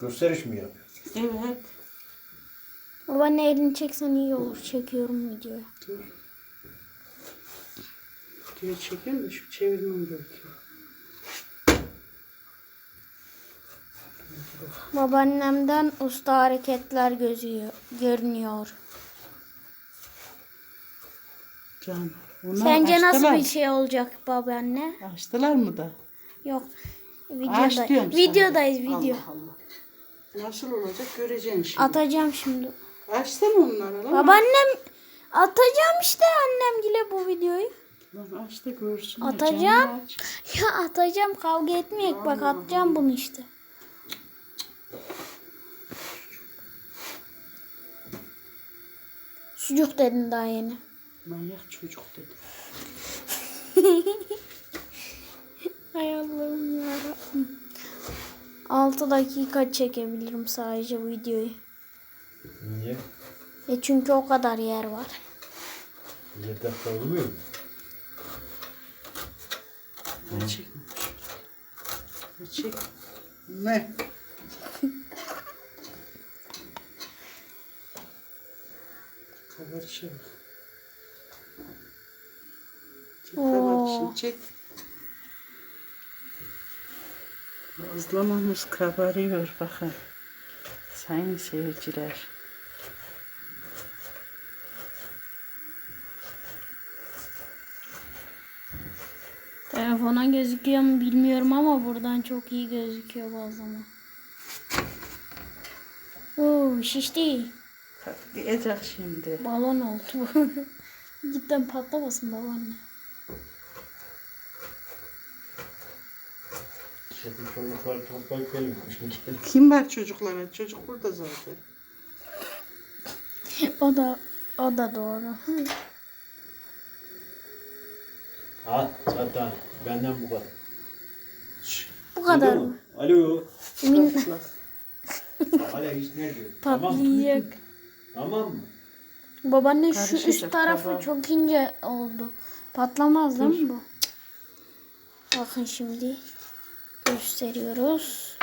Gösteriş mi yap? Evet. Babaanne elini çeksen iyi olur. Çekiyorum videoyu. Dur. Diye çekeyim de şu çevirmem gerekiyor. Babaannemden usta hareketler gözüyor, görünüyor. Can. Onlar Sence nasıl açtılar. bir şey olacak babaanne? Açtılar mı da? Yok. Aç Videoda, diyorum sana. videodayız video. Allah Allah. Nasıl olacak göreceksin şimdi. Atacağım şimdi. Açsana onları lan. Babaannem atacağım işte annemgile bu videoyu. Lan aç da görsün. Atacağım. Aç. Ya atacağım kavga etmeyek bak atacağım bunu işte. Sucuk dedin daha yeni. Manyak çocuk dedi. Ay Allah'ım yarabbim. 6 dakika çekebilirim sadece bu videoyu. Niye? E çünkü o kadar yer var. 7 dakika olmuyor mu? Ne çekmiş? Ne çek? Ne? Kabarışa bak. Çek Oo. kabarışını çek. Bazlamamız kabarıyor bakın. Sayın seyirciler. Telefona gözüküyor mu bilmiyorum ama buradan çok iyi gözüküyor bazen. Oo şişti. Patlayacak şimdi. Balon oldu. Cidden patlamasın babaanne. Çocuklar toplayıp gelmiş mi? Kim var çocuklara? Çocuk burada zaten. O da o da doğru. Ha zaten benden bu kadar. Şşş, Bu kadar duydun mı? Alo. Min. Hala hiç ne diyor? Tamam. patlayacak. Tamam mı? Babaanne şu üst tarafı tamam. çok ince oldu. Patlamaz değil mi bu? Bakın şimdi gösteriyoruz.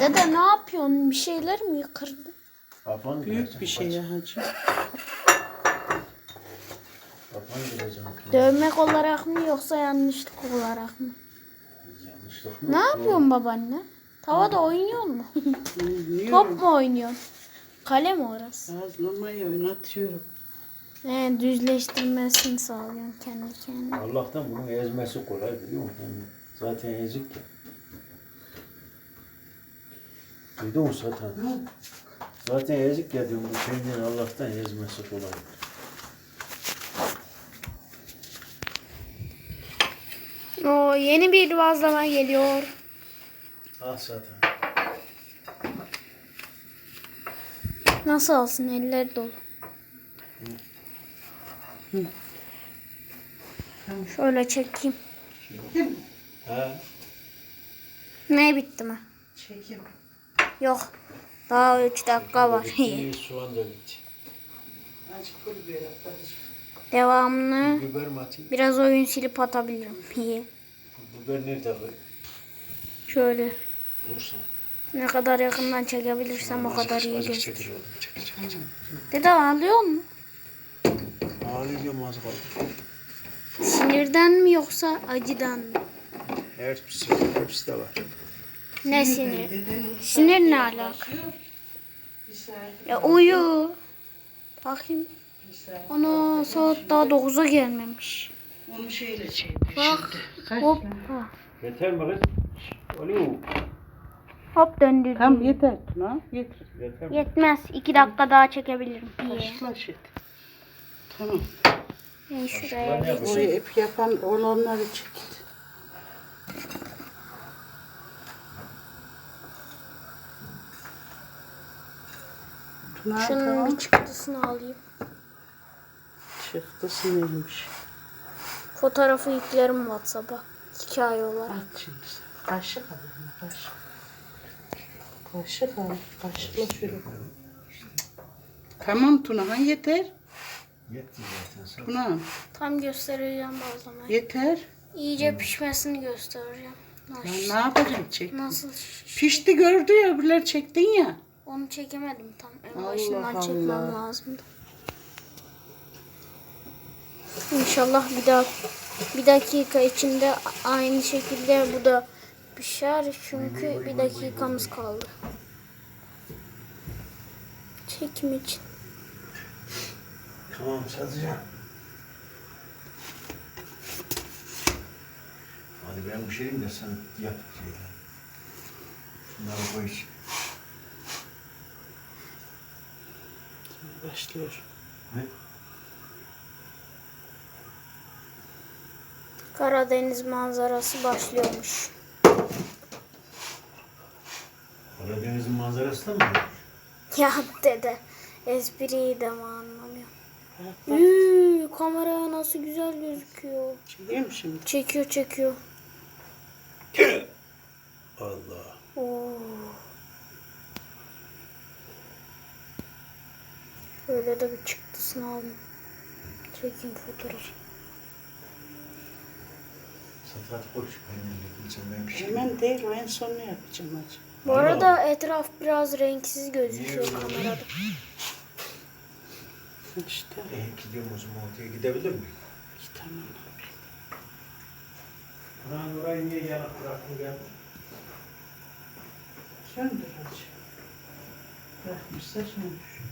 Dede ne yapıyorsun? Bir şeyler mi kırdın? Kafan Büyük bir şey ya hacı. Kafan. Dövmek olarak mı yoksa yanlışlık olarak mı? Yanlışlık Ne yapıyorsun babaanne? Tavada oynuyor mu? Top mu oynuyorsun? Kale mi orası? Bazlamayı oynatıyorum. He, düzleştirmesini sağlıyorsun kendi kendine. Allah'tan bunun ezmesi kolay biliyor musun? Yani zaten ezik ya. Duydun mu zaten? Zaten ezik ya diyorum. Bu kendini Allah'tan ezmesi kolay. O yeni bir bazlama geliyor. Ah zaten. Nasıl olsun eller dolu. Şöyle çekeyim. Ha? Ne bitti mi? Çekim. Yok. Daha 3 dakika var. Bitti, soğan da bitti. Azıcık pul biber at, azıcık. Devamını Biber mi atayım? biraz oyun silip atabilirim. İyi. Bu Biber nerede var? Şöyle Olursa. Ne kadar yakından çekebilirsem o kadar iyi gözükür. Dede ağlıyor mu? Ağlıyorum az kaldı. Sinirden mi yoksa acıdan mı? Hepsi, hepsi de var. Ne sinir? Sinir ne alaka? Ya uyu. Bakayım. Ana saat daha 9'a gelmemiş. Onu şeyle çevir Bak. şimdi. Kaç Hop. lan? ha. Yeter mi kız? Alo. Hop döndürdüm. Tamam yeter Tuna. Yeter. Yeter? Yetmez. 2 dakika daha çekebilirim. İyi. Başla şimdi. Tamam. Ben şuraya geçeyim. Oraya ip yapan olanları çek. Tuna Şunun tamam. bir çıktısını alayım. Çıktısı neymiş? Fotoğrafı yüklerim WhatsApp'a. Hikaye olarak. At şimdi. sen. Kaşık al. yani, Kaşık. Kaşık al. Kaşıkla şöyle. Tamam Tunahan yeter. Yetti zaten. Tuna Tam göstereceğim malzemeyi. yeter. İyice pişmesini göstereceğim. Ya ne yapacağım çek. Nasıl? Pişti gördü ya öbürler çektin ya. Onu çekemedim tam. En Allah başından çekmem lazımdı. İnşallah bir daha bir dakika içinde aynı şekilde bu da pişer çünkü bir dakikamız kaldı çekim için. Tamam satacağım. Hadi ben bir şeyim de sen yap. Şunları koy. Başlıyor. Ne? Karadeniz manzarası başlıyormuş. Karadeniz'in manzarası da mı? Ya dede espriyi de mi anlamıyor? Üü, kamera nasıl güzel gözüküyor. Çekiyor mu şimdi? Çekiyor çekiyor. Allah. Oo. Şöyle de bir çıktısını alayım. Çekeyim fotoğrafı. Saat boş. Ben, ben, ben, ben, ben, ben, ben, ben, ben, bu arada etraf biraz renksiz gözüküyor Niye? kamerada. İşte. E, gidiyorum o zaman ortaya gidebilir miyim? Gidemem. Lan orayı niye yanıp bıraktın gel? Söndür hacı. Bırakmışsa söndür.